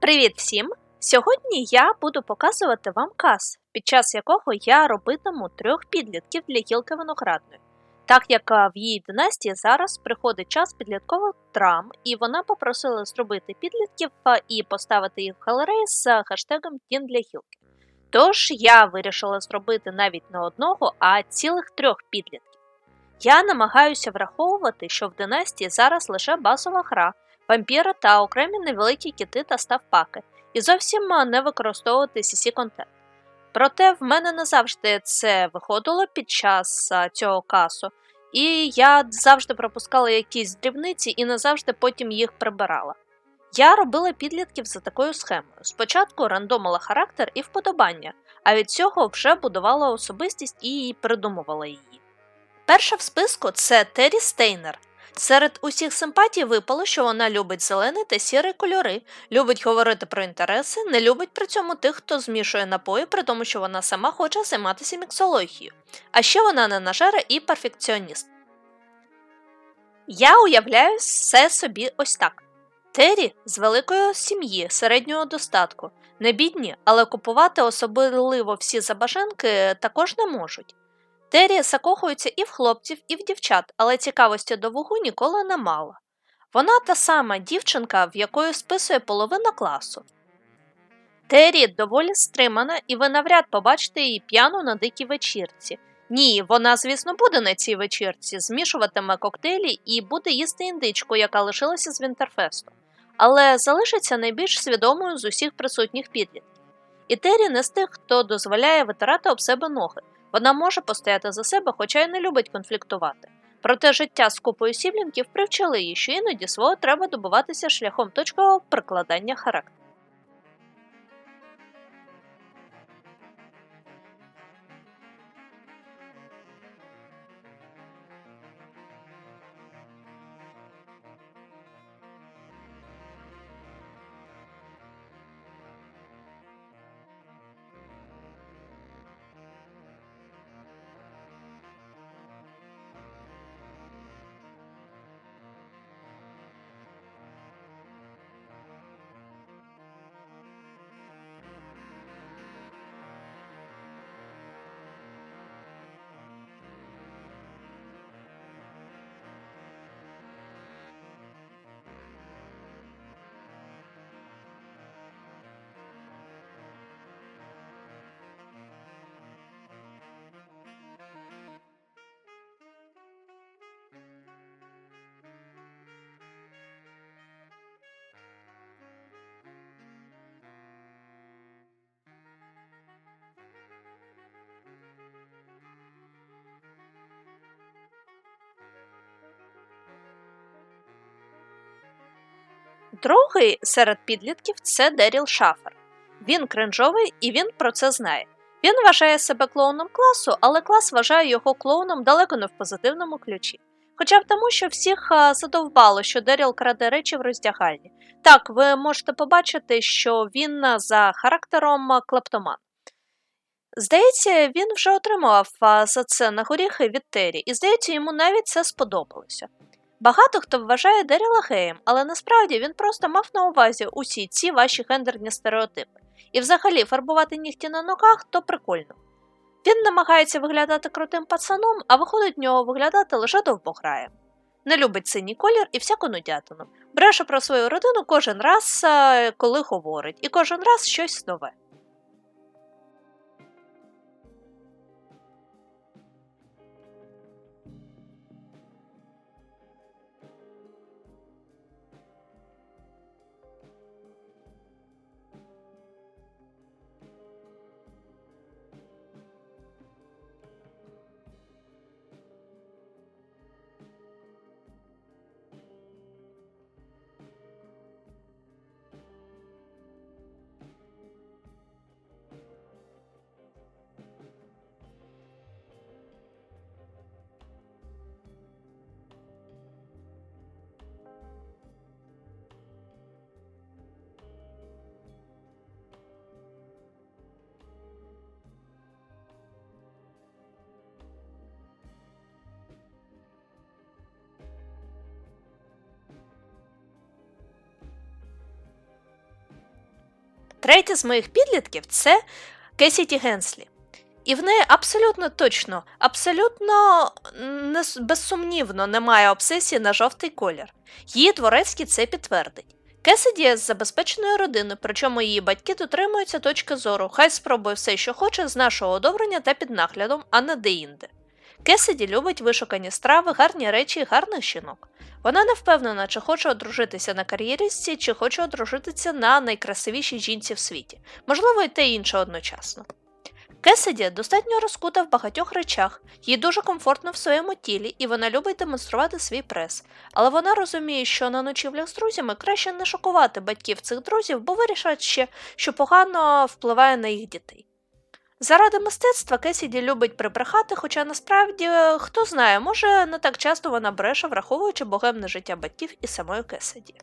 Привіт всім! Сьогодні я буду показувати вам каз, під час якого я робитиму трьох підлітків для гілки виноградної. Так як в її династії зараз приходить час підліткових драм, і вона попросила зробити підлітків і поставити їх в галереї з хештегом Дін для гілки. Тож я вирішила зробити навіть не одного, а цілих трьох підлітків. Я намагаюся враховувати, що в династії зараз лише базова гра, вампіри та окремі невеликі кіти та ставпаки, і зовсім не використовувати cc контент. Проте в мене не завжди це виходило під час цього касу, і я завжди пропускала якісь дрібниці і не завжди потім їх прибирала. Я робила підлітків за такою схемою. Спочатку рандомила характер і вподобання, а від цього вже будувала особистість і придумувала її. Перша в списку це Террі Стейнер. Серед усіх симпатій випало, що вона любить зелений та сірий кольори, любить говорити про інтереси, не любить при цьому тих, хто змішує напої, при тому, що вона сама хоче займатися міксологією. А ще вона не нажера і перфекціоніст. Я уявляю все собі ось так. Террі з великої сім'ї середнього достатку, не бідні, але купувати особливо всі забажанки також не можуть. Террі закохується і в хлопців, і в дівчат, але цікавості до вогу ніколи не мала. Вона та сама дівчинка, в якої списує половина класу. Террі доволі стримана, і ви навряд побачите її п'яну на дикій вечірці. Ні, вона, звісно, буде на цій вечірці, змішуватиме коктейлі і буде їсти індичку, яка лишилася з Вінтерфесту, але залишиться найбільш свідомою з усіх присутніх підлітків. І Террі не з тих, хто дозволяє витирати об себе ноги. Вона може постояти за себе, хоча й не любить конфліктувати. Проте життя з купою сіблінків привчили її, що іноді свого треба добуватися шляхом точкового прикладання характеру. Другий серед підлітків це Деріл Шафер. Він кринжовий і він про це знає. Він вважає себе клоуном класу, але клас вважає його клоуном далеко не в позитивному ключі. Хоча б тому, що всіх задовбало, що Деріл краде речі в роздягальні. Так, ви можете побачити, що він за характером клептоман. Здається, він вже отримував за це на горіхи від Террі, і здається, йому навіть це сподобалося. Багато хто вважає Деріла геєм, але насправді він просто мав на увазі усі ці ваші гендерні стереотипи. І взагалі фарбувати нігті на ногах то прикольно. Він намагається виглядати крутим пацаном, а виходить в нього виглядати лише довбограєм. Не любить синій колір і всяку нудятину. Бреше про свою родину кожен раз, е, коли говорить, і кожен раз щось нове. Третє з моїх підлітків це Кесіті Генслі. І в неї абсолютно точно, абсолютно не, безсумнівно немає обсесії на жовтий колір. Її дворецький це підтвердить. Кесіді з забезпеченою родиною, причому її батьки дотримуються точки зору, хай спробує все, що хоче, з нашого одобрення та під наглядом, а не деінде. Кесіді любить вишукані страви, гарні речі і гарних жінок. Вона не впевнена, чи хоче одружитися на кар'єристці, чи хоче одружитися на найкрасивішій жінці в світі, можливо, і те інше одночасно. Кесіді достатньо розкута в багатьох речах, їй дуже комфортно в своєму тілі, і вона любить демонструвати свій прес. Але вона розуміє, що на ночівлях з друзями краще не шокувати батьків цих друзів, бо вирішать ще, що погано впливає на їх дітей. Заради мистецтва Кесіді любить прибрехати, хоча насправді, хто знає, може не так часто вона бреше, враховуючи богемне життя батьків і самої Кесіді.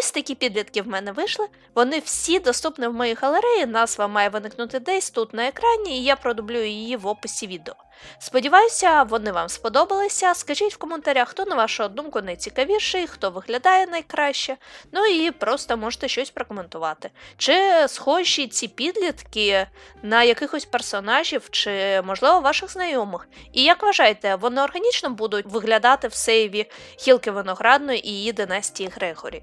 Ось такі підлітки в мене вийшли. Вони всі доступні в моїй галереї. Назва має виникнути десь тут на екрані, і я продублюю її в описі відео. Сподіваюся, вони вам сподобалися. Скажіть в коментарях, хто, на вашу думку, найцікавіший, хто виглядає найкраще. Ну і просто можете щось прокоментувати. Чи схожі ці підлітки на якихось персонажів, чи, можливо, ваших знайомих. І як вважаєте, вони органічно будуть виглядати в сейві Хілки Виноградної і її династії Грегорі?